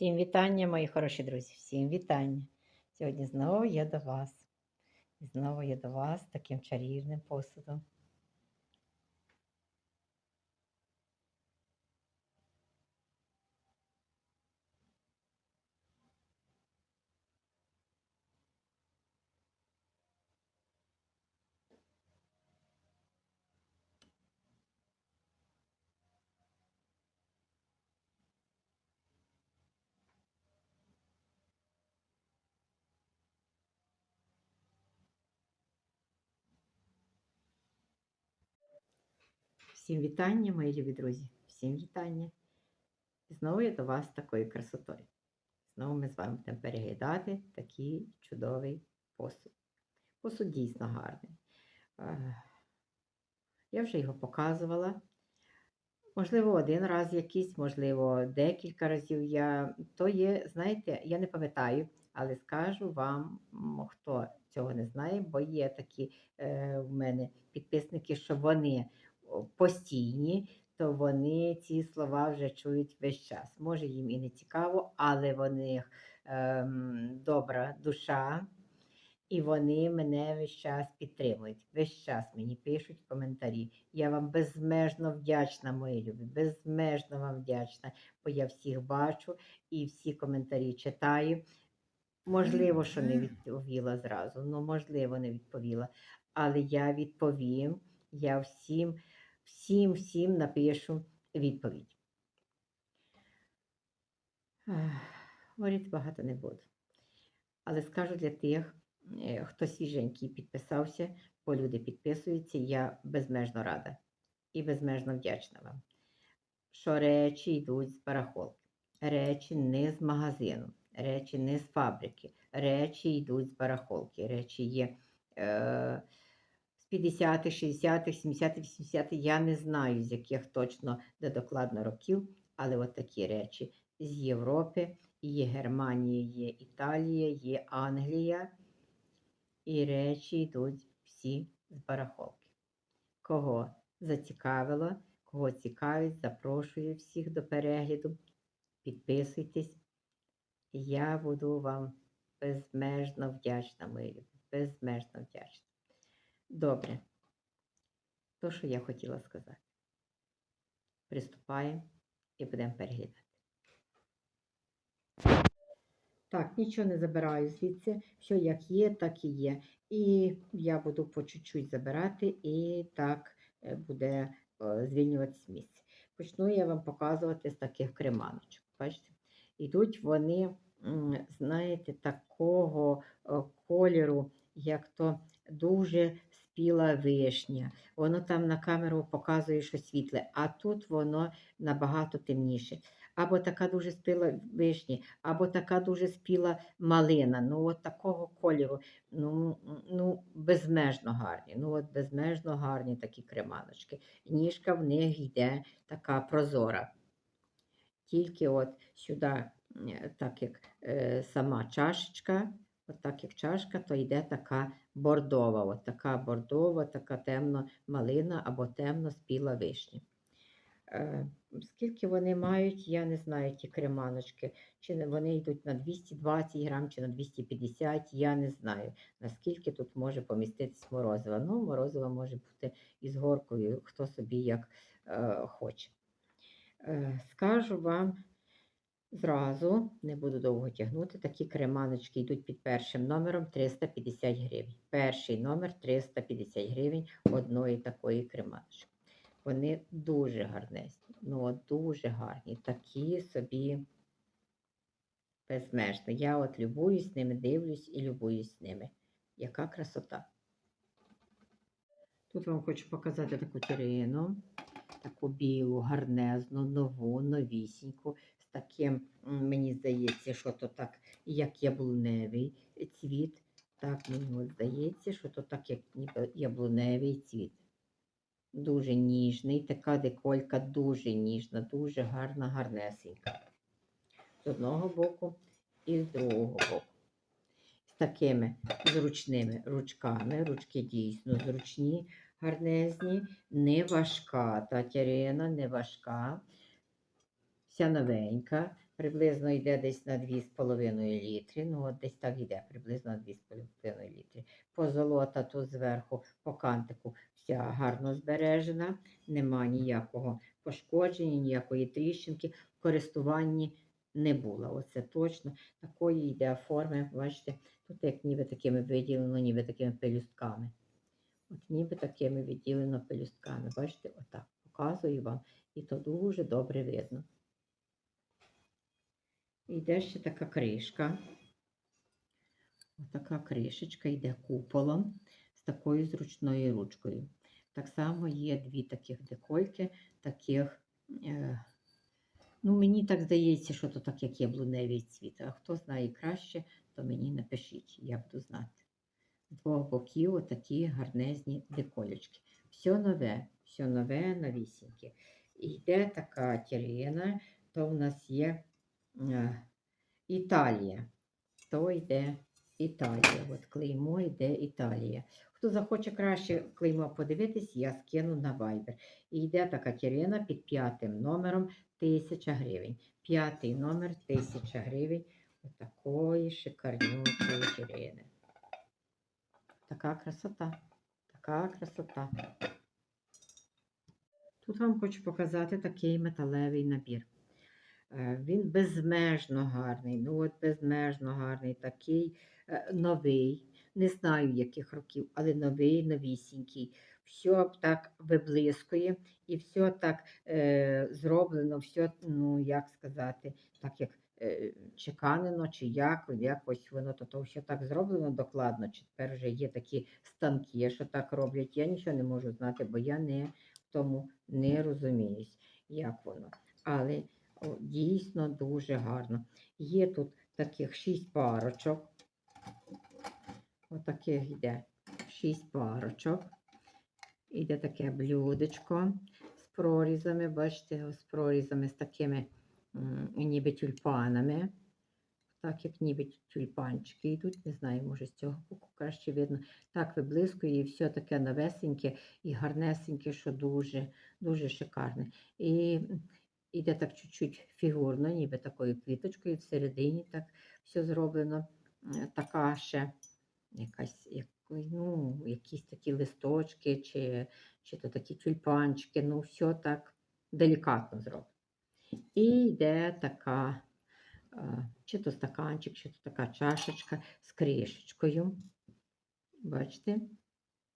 Всім вітання, мої хороші друзі, всім вітання. Сьогодні знову я до вас. І знову я до вас таким чарівним посудом. Всім вітання, мої любі друзі, всім вітання. І знову я до вас такою красотою. Знову ми з вами будемо переглядати такий чудовий посуд. Посуд дійсно гарний. Е, Я вже його показувала. Можливо, один раз якийсь, можливо, декілька разів я. То є, знаєте, я не пам'ятаю, але скажу вам, хто цього не знає, бо є такі е, в мене підписники, що вони постійні, то вони ці слова вже чують весь час. Може, їм і не цікаво, але в них ем, добра душа, і вони мене весь час підтримують. Весь час мені пишуть коментарі. Я вам безмежно вдячна, мої любі, безмежно вам вдячна, бо я всіх бачу і всі коментарі читаю. Можливо, що не відповіла зразу, ну можливо, не відповіла. Але я відповім, я всім, всім, всім напишу відповідь. Говорити багато не буду. Але скажу для тих, е, хто свіженький підписався, бо люди підписуються, я безмежно рада і безмежно вдячна вам, що речі йдуть з барахолки, речі не з магазину, речі не з фабрики, речі йдуть з барахолки, речі є е, 50-х, 60-х, 70-х, 80-х, я не знаю, з яких точно де докладно років, але от такі речі з Європи, є Германія, є Італія, є Англія, і речі йдуть всі з барахолки. Кого зацікавило, кого цікавить, запрошую всіх до перегляду. Підписуйтесь. Я буду вам безмежно вдячна, мої любі, безмежно вдячна. Добре. То, що я хотіла сказати. Приступаємо і будемо переглядати. Так, нічого не забираю звідси. Все як є, так і є. І я буду по чуть-чуть забирати, і так е, буде е, звільнюватись місце. Почну я вам показувати з таких креманочок. Бачите? Ідуть вони, знаєте, такого е, кольору, як то дуже спіла вишня. Воно там на камеру показує, що світле, а тут воно набагато темніше. Або така дуже спіла вишні, або така дуже спіла малина. Ну, от такого кольору, ну, ну безмежно гарні. Ну, от безмежно гарні такі креманочки. Ніжка в них йде така прозора. Тільки от сюди, так як е, сама чашечка, от так як чашка, то йде така бордова. От така бордова, така темно малина або темно спіла вишня. Е, Скільки вони мають, я не знаю, ті креманочки. Чи вони йдуть на 220 грам, чи на 250, я не знаю, наскільки тут може поміститись морозива. Ну, морозива може бути із горкою, хто собі як е, хоче. Е, скажу вам зразу, не буду довго тягнути, такі креманочки йдуть під першим номером 350 гривень. Перший номер 350 гривень одної такої креманочки. Вони дуже гарнесні, ну дуже гарні, такі собі безмежно. Я от любуюсь ними, дивлюсь і любуюсь ними. Яка красота. Тут вам хочу показати таку тірину, таку білу, гарнезну, нову, новісіньку, з таким, мені здається, що то так, як яблуневий цвіт. Так мені здається, що то так, як яблуневий цвіт. Дуже ніжний, така деколька дуже ніжна, дуже гарна, гарнесенька. З одного боку і з другого боку. З такими зручними ручками. Ручки дійсно зручні, гарнезні, не важка. Та тярина не важка, вся новенька. приблизно йде десь на 2,5 літри. Ну, от десь так йде, приблизно на 2,5 літри. Позолота тут зверху по кантику вся гарно збережена, нема ніякого пошкодження, ніякої тріщинки. Користуванні не було. Оце точно такої йде форми. Бачите, тут як ніби такими виділено, ніби такими пелюстками. От ніби такими відділено пелюстками. Бачите, отак показую вам, і то дуже добре видно. Йде ще така кришка. Отака кришечка йде куполом з такою зручною ручкою. Так само є дві таких декольки, таких. Е, ну, мені так здається, що то так, як яблуневий цвіт. А хто знає краще, то мені напишіть, я буду знати. Двох боків отакі гарнезні деколечки. Все нове, все нове, новісіньке. І йде така тірина, то в нас є е, Італія. То йде Італія. От клеймо йде Італія. Хто захоче краще клеймо подивитись, я скину на Viber. І йде така тірина під п'ятим номером 1000 гривень. П'ятий номер 1000 гривень. Отакої шикарнючої тірини. Така красота. Така красота. Тут вам хочу показати такий металевий набір. Е, Він безмежно гарний, ну от безмежно гарний, такий е, новий. Не знаю яких років, але новий, новісінький. Все так виблискує і все так е, зроблено, все, ну як сказати, так як чеканено, чи як, якось воно то, то все так зроблено докладно. Чи тепер вже є такі станки, що так роблять. Я нічого не можу знати, бо я не в тому не розуміюсь, як воно. Але о, дійсно дуже гарно. Є тут таких шість парочок. Отаких йде шість парочок. Іде таке блюдечко з прорізами, бачите, з прорізами з такими ніби тюльпанами. Так, як ніби тюльпанчики йдуть, не знаю, може з цього боку краще видно. Так виблискує і все таке новесеньке і гарнесеньке, що дуже, дуже шикарне. І іде так чуть-чуть фігурно, ніби такою квіточкою, всередині так все зроблено. Е, Така ще якась, як, ну, якісь такі листочки, чи, чи то такі тюльпанчики, ну, все так делікатно зроблено. І йде така, е, чи то стаканчик, чи то така чашечка з кришечкою. Бачите?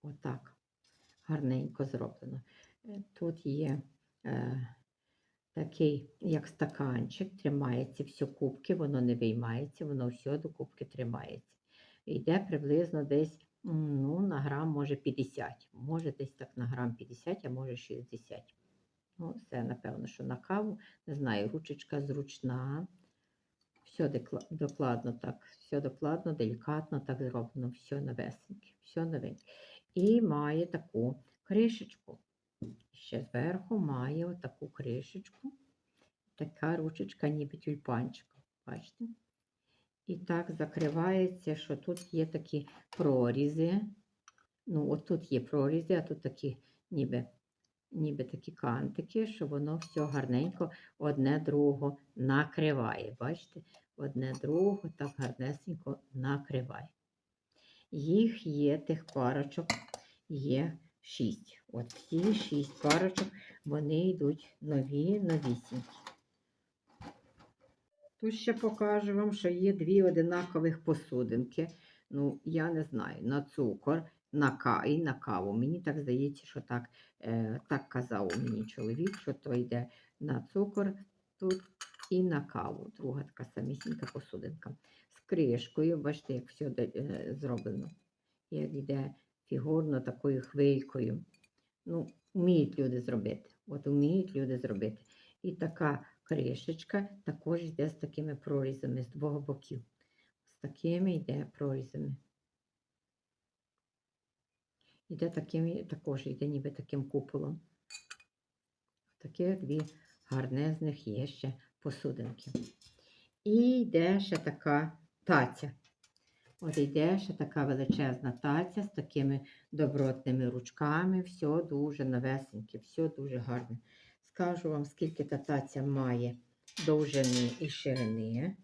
Отак. Гарненько зроблено. Е, Тут є е, такий, як стаканчик, тримається все кубки, воно не виймається, воно все до кубки тримається. Йде приблизно десь ну, на грам, може 50. Може десь так на грам 50, а може 60. Ну, це, напевно, що на каву. Не знаю, ручечка зручна. Все докладно так, все докладно, делікатно так зроблено, все новесеньке, все новеньке. І має таку кришечку. Ще зверху має отаку кришечку. Така ручечка, ніби тюльпанчик. Бачите? І так закривається, що тут є такі прорізи. Ну, от тут є прорізи, а тут такі ніби, ніби такі кантики, що воно все гарненько одне другого накриває. Бачите? Одне другого так гарнесенько накриває. Їх є тих парочок, є шість. От ці шість парочок, вони йдуть нові, новісінькі. Тут ще покажу вам, що є дві одинакових посудинки. Ну, я не знаю, на цукор, на і на каву. Мені так здається, що так, е, так казав мені чоловік, що то йде на цукор тут і на каву. Друга така самісінька посудинка. З кришкою, бачите, як все е, зроблено. Як йде фігурно такою хвилькою. Ну, вміють люди зробити. От вміють люди зробити. І така кришечка також йде з такими прорізами з двох боків. З такими йде прорізами. Іде таким, також йде ніби таким куполом. Такі дві гарнезних є ще посудинки. І йде ще така таця. От йде ще така величезна таця з такими добротними ручками. Все дуже навесеньке, все дуже гарне. Скажу вам, скільки та таця має довжини і ширини.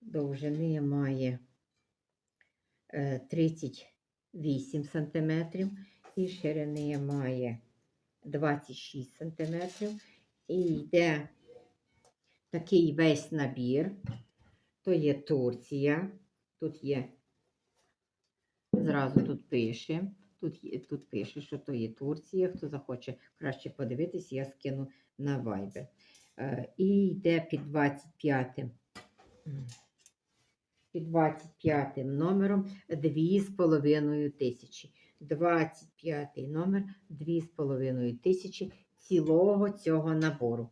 Довжини має е, 30 8 см, і ширини має 26 см. І йде такий весь набір, то є Турція, тут є, зразу тут пише. Тут тут пише, що то є Турція. Хто захоче краще подивитись, я скину на Viber. Е, і йде під 25 під 25 номером 2,5 тисячі. 25 номер 2,5 тисячі цілого цього набору.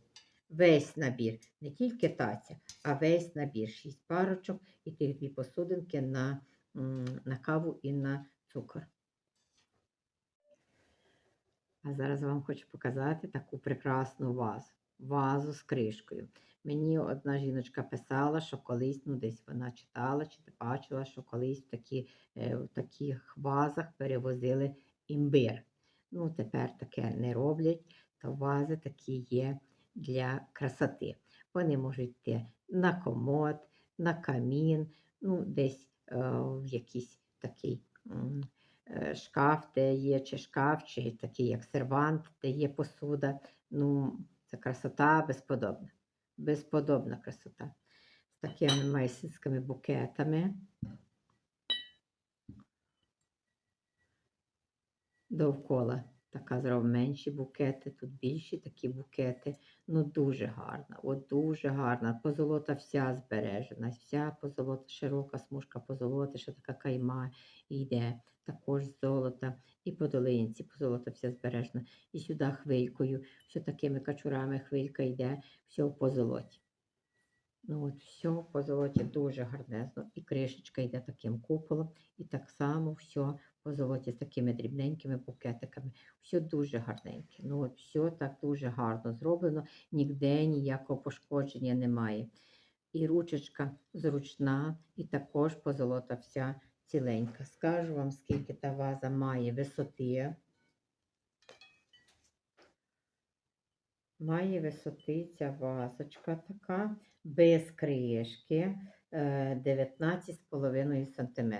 Весь набір, не тільки таця, а весь набір. 6 парочок і тих дві посудинки на, на каву і на цукор. А зараз вам хочу показати таку прекрасну вазу. Вазу з кришкою. Мені одна жіночка писала, що колись, ну десь вона читала чи бачила, що колись в, такі, е, в таких вазах перевозили імбир. Ну, тепер таке не роблять, то вази такі є для красоти. Вони можуть йти на комод, на камін, ну, десь е, в якийсь такий е, шкаф, де є, чи шкаф, чи такий як сервант, де є посуда. Ну, це красота безподобна. Безподобна красота. З такими майсинськими букетами. Довкола така зробив менші букети, тут більші такі букети. Ну, дуже гарна, от дуже гарна. Позолота вся збережена, вся позолота, широка смужка позолоти, ще така кайма йде. Також золота. І по долинці позолота вся збережена. І сюди хвилькою, все такими качурами хвилька йде, все в позолоті. Ну от все в позолоті дуже гарнезно. І кришечка йде таким куполом, і так само все по золоті з такими дрібненькими букетиками. Все дуже гарненьке. Ну от все так дуже гарно зроблено, ніде ніякого пошкодження немає. І ручечка зручна, і також позолота вся ціленька. Скажу вам, скільки та ваза має висоти. Має висоти ця вазочка така, без кришки, е, 19,5 см.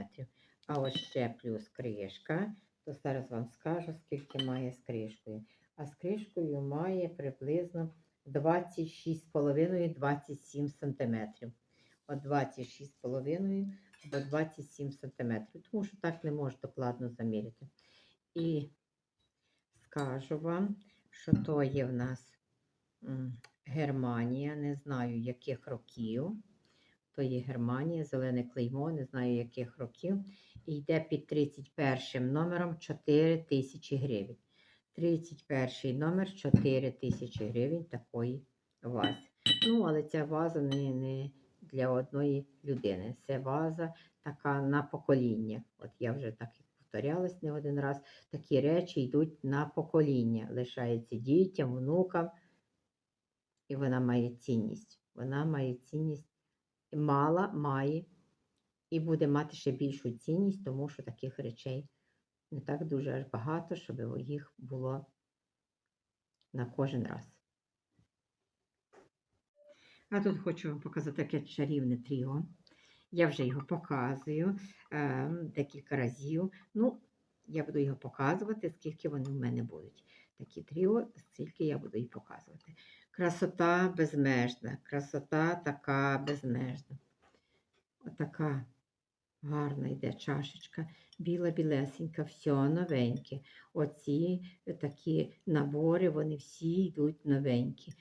А ось ще плюс кришка, то зараз вам скажу, скільки має з кришкою. А з кришкою має приблизно 26,5-27 см. От 26,5 до 27 см. Тому що так не можу докладно заміряти. І скажу вам, що то є в нас Германія, не знаю яких років. То є Германія, зелене клеймо, не знаю яких років. І йде під 31 номером 4 тисячі гривень. 31 номер 4 тисячі гривень такої вази. Ну, але ця ваза не, не для одної людини. Це ваза така на покоління. От я вже так і повторялась не один раз. Такі речі йдуть на покоління. Лишається дітям, внукам. І вона має цінність. Вона має цінність мала, має і буде мати ще більшу цінність, тому що таких речей не так дуже аж багато, щоб їх було на кожен раз. А тут хочу вам показати таке чарівне тріо. Я вже його показую е, декілька разів. Ну, я буду його показувати, скільки вони в мене будуть. Такі тріо, скільки я буду їх показувати. Красота безмежна, красота така безмежна. Отака гарна йде чашечка, біла білесенька, все новеньке. Оці такі набори, вони всі йдуть новенькі.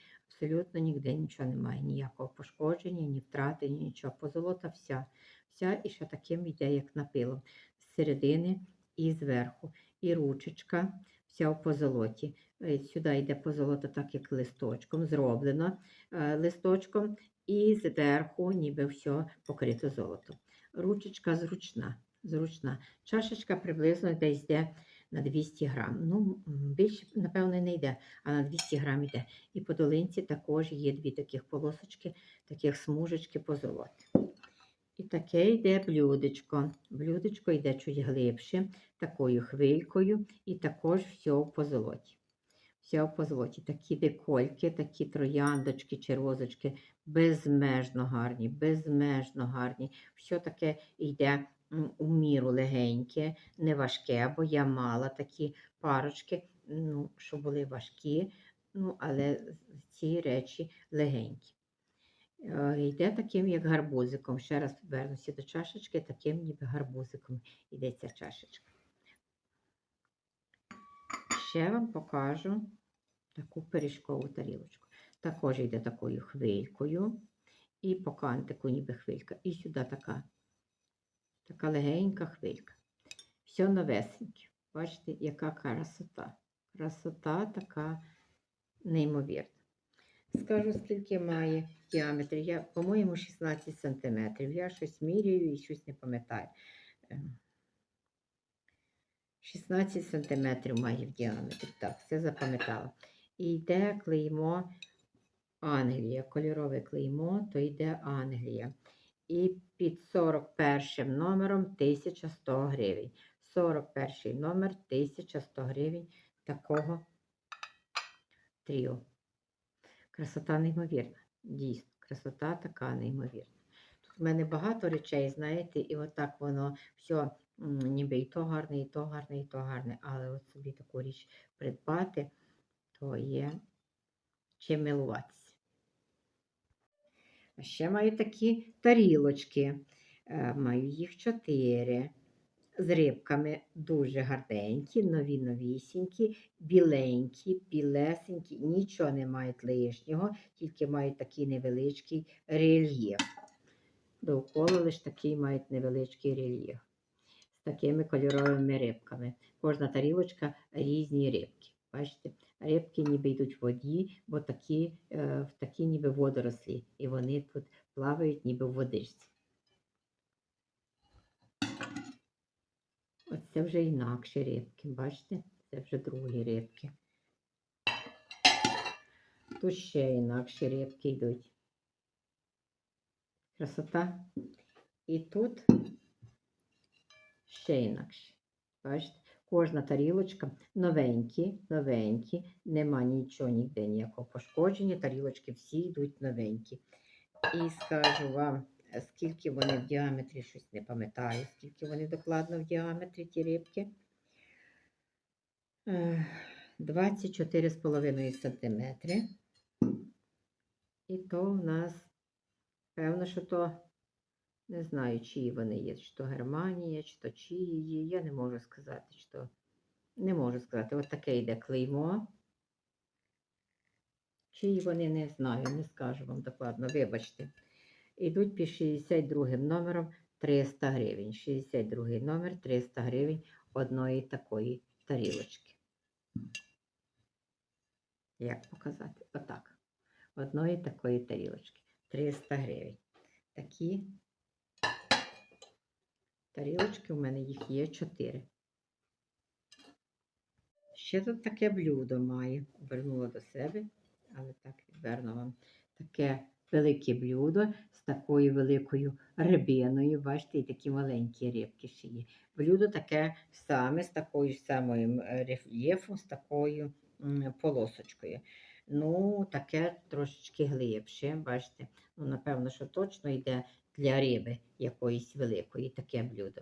Абсолютно ніде нічого немає, ніякого пошкодження, ні втрати, ні нічого. Позолота вся. Вся і ще таким йде, як напилом. З середини і зверху. І ручечка вся в позолоті. Е, Сюди йде позолота, так як листочком, зроблено е, листочком, і зверху ніби все покрито золотом. Ручечка зручна. зручна. Чашечка приблизно десь йде на 200 грам. Ну, більше, напевно, не йде, а на 200 грам йде. І по долинці також є дві таких полосочки, таких смужечки позолоти. І таке йде блюдечко. Блюдечко йде чуть глибше, такою хвилькою, і також все в позолоті. Вся в позолоті. Такі декольки, такі трояндочки чи розочки безмежно гарні, безмежно гарні. Все таке йде у міру легеньке, не важке, бо я мала такі парочки, ну, що були важкі, ну, але ці речі легенькі. Е, Йде таким, як гарбузиком. Ще раз вернуся до чашечки, таким ніби гарбузиком йде ця чашечка. Ще вам покажу таку пиріжкову тарілочку. Також йде такою хвилькою. І по кантику ніби хвилька. І сюди така, така легенька хвилька. Все новесеньке. Бачите, яка красота. Красота така неймовірна. Скажу, скільки має діаметр. Я, по-моєму, 16 см. Я щось міряю і щось не пам'ятаю. Ем, 16 см має в діаметрі. Так, все запам'ятала. І йде клеймо Англія. Кольорове клеймо, то йде Англія. І під 41 номером 1100 гривень. 41 номер 1100 гривень такого тріо. Красота неймовірна. Дійсно, красота така неймовірна. Тут в мене багато речей, знаєте, і отак воно все, ніби і то гарне, і то гарне, і то гарне. Але от собі таку річ придбати, то є чим милуватися. Ще маю такі тарілочки. Е, Маю їх чотири. З рибками дуже гарненькі, нові новісінькі, біленькі, білесенькі, нічого не мають лишнього, тільки мають такий невеличкий рельєф. Довкола лише такий мають невеличкий рельєф. З такими кольоровими рибками. Кожна тарілочка різні рибки. Бачите, рибки ніби йдуть в воді, бо такі, е, в такі ніби водорослі. І вони тут плавають ніби в водичці. Оце вже інакші рибки, бачите? Це вже другі рибки. Тут ще інакші рибки йдуть. Красота. І тут ще інакше. Бачите? Кожна тарілочка новенькі, новенькі, нема нічого ніде ніякого пошкодження. Тарілочки всі йдуть новенькі. І скажу вам, е, скільки вони в діаметрі, щось не пам'ятаю, скільки вони докладно в діаметрі ті рибки. Е, 24,5 см. І то в нас, певно, що то не знаю, чиї вони є, чи то Германія, чи то чиї є. Я не можу сказати, то не можу сказати. От таке йде клеймо. Чиї вони не знаю, не скажу вам докладно, вибачте. Ідуть під 62 номером 300 гривень. 62 номер 300 гривень одної такої тарілочки. Як показати? Отак. Одної такої тарілочки. 300 гривень. Такі тарілочки у мене їх є 4. Ще тут таке блюдо має. Вернула до себе, але так відверну вам. Таке велике блюдо з такою великою рибиною. Бачите, і такі маленькі рибки ще є. Блюдо таке саме з такою самою рельєфом, з такою полосочкою. Ну, таке трошечки глибше, бачите. Ну, напевно, що точно йде для риби якоїсь великої таке блюдо.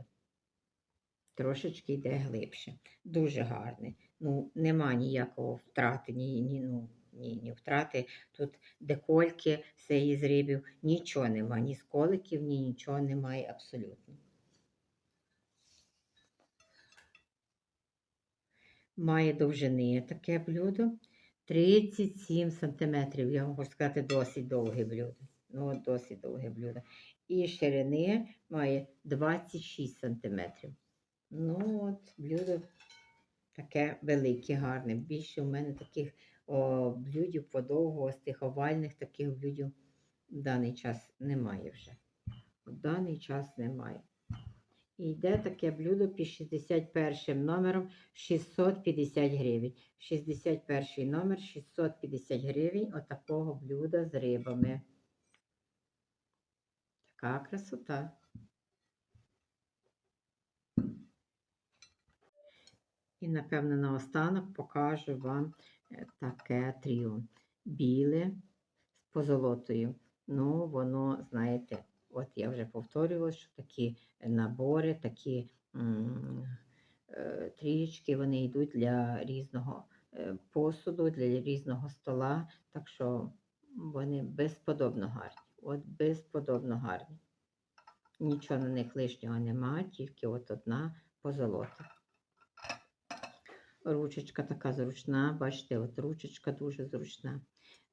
Трошечки йде глибше. Дуже гарне. Ну, нема ніякого втрати, ні, ні, ну, ні, ні втрати. Тут декольки, все із рибів, нічого нема, ні сколиків, ні нічого немає абсолютно. Має довжини таке блюдо. 37 сантиметрів. Я хочу сказати, досить довге блюдо. Ну, досить довге блюдо. І ширини має 26 сантиметрів. Ну, от, блюдо таке велике, гарне. Більше в мене таких о, блюдів подовго, з тих овальних таких блюдів в даний час немає вже. В даний час немає. І йде таке блюдо під 61 номером 650 гривень. 61 номер 650 гривень отакого блюда з рибами. Така красота. І, напевно, наостанок покажу вам е, таке тріо. Біле з позолотою. Ну, воно, знаєте, от я вже повторювала, що такі набори, такі е, трієчки, вони йдуть для різного е, посуду, для різного стола. Так що вони безподобно гарні. От безподобно гарні. Нічого на них лишнього нема, тільки от одна позолота. Ручечка така зручна, бачите, от ручечка дуже зручна.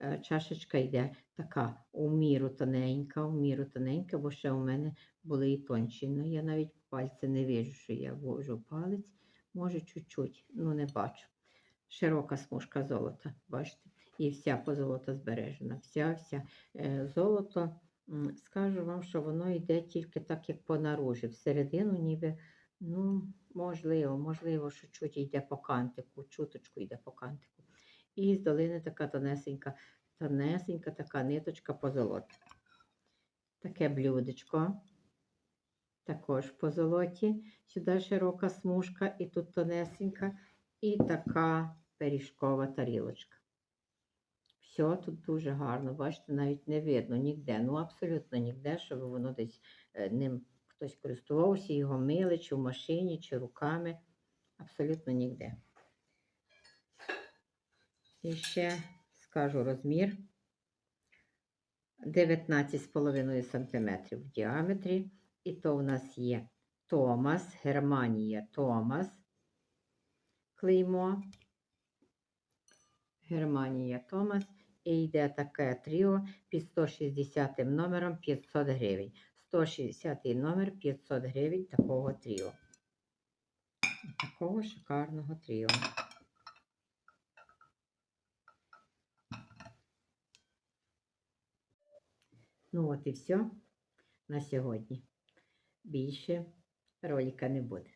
Е, Чашечка йде така у міру тоненька, у міру тоненька, бо ще у мене були і тонші. Ну, я навіть пальці не вижу, що я ввожу палець. Може, чуть-чуть, ну не бачу. Широка смужка золота, бачите? І вся позолота збережена. Вся, вся Е, золото, скажу вам, що воно йде тільки так, як по наружі. Всередину ніби, ну, можливо, можливо, що чуть йде по кантику, чуточку йде по кантику. І з долини така тонесенька, тонесенька така ниточка позолоти. Таке блюдечко. Також по золоті. Сюди широка смужка, і тут тонесенька, і така пиріжкова тарілочка. Все тут дуже гарно, бачите, навіть не видно ніде, ну абсолютно ніде, щоб воно десь е, ним хтось користувався, його мили, чи в машині, чи руками. Абсолютно ніде. І ще скажу розмір 19,5 см в діаметрі. І то у нас є Томас, Германія Томас, клеймо. Германія Томас. І йде таке тріо під 160 номером 500 гривень. 160 номер 500 гривень такого тріо. Такого шикарного тріо. Ну от і все на сьогодні. Більше ролика не буде.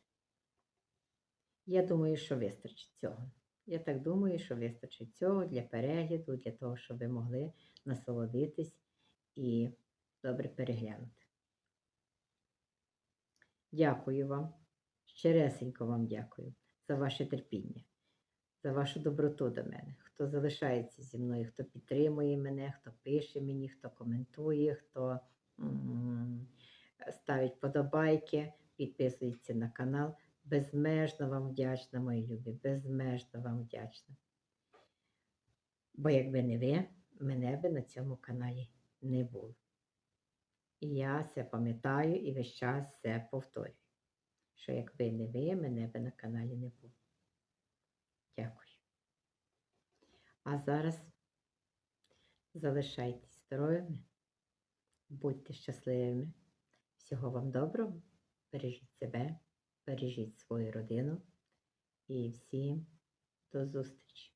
Я думаю, що вистачить цього. Я так думаю, що вистачить цього для перегляду, для того, щоб ви могли насолодитись і добре переглянути. Дякую вам, щиресенько вам дякую за ваше терпіння, за вашу доброту до мене, хто залишається зі мною, хто підтримує мене, хто пише мені, хто коментує, хто ставить подобайки, підписується на канал. Безмежно вам вдячна, мої любі, безмежно вам вдячна. Бо якби не ви, мене би на цьому каналі не було. І я це пам'ятаю і весь час це повторюю, що якби не ви, мене би на каналі не було. Дякую. А зараз залишайтесь здоровими, будьте щасливими. Всього вам доброго, бережіть себе бережіть свою родину і всім до зустрічі.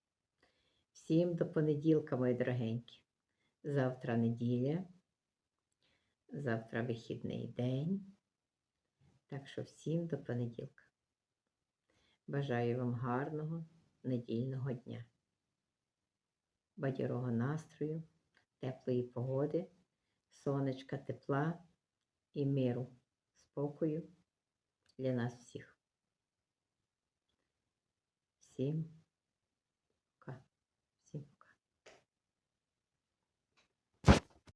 Всім до понеділка, мої дорогенькі. Завтра неділя, завтра вихідний день. Так що всім до понеділка. Бажаю вам гарного недільного дня, бадьорого настрою, теплої погоди, сонечка, тепла і миру, спокою для нас всіх. Всім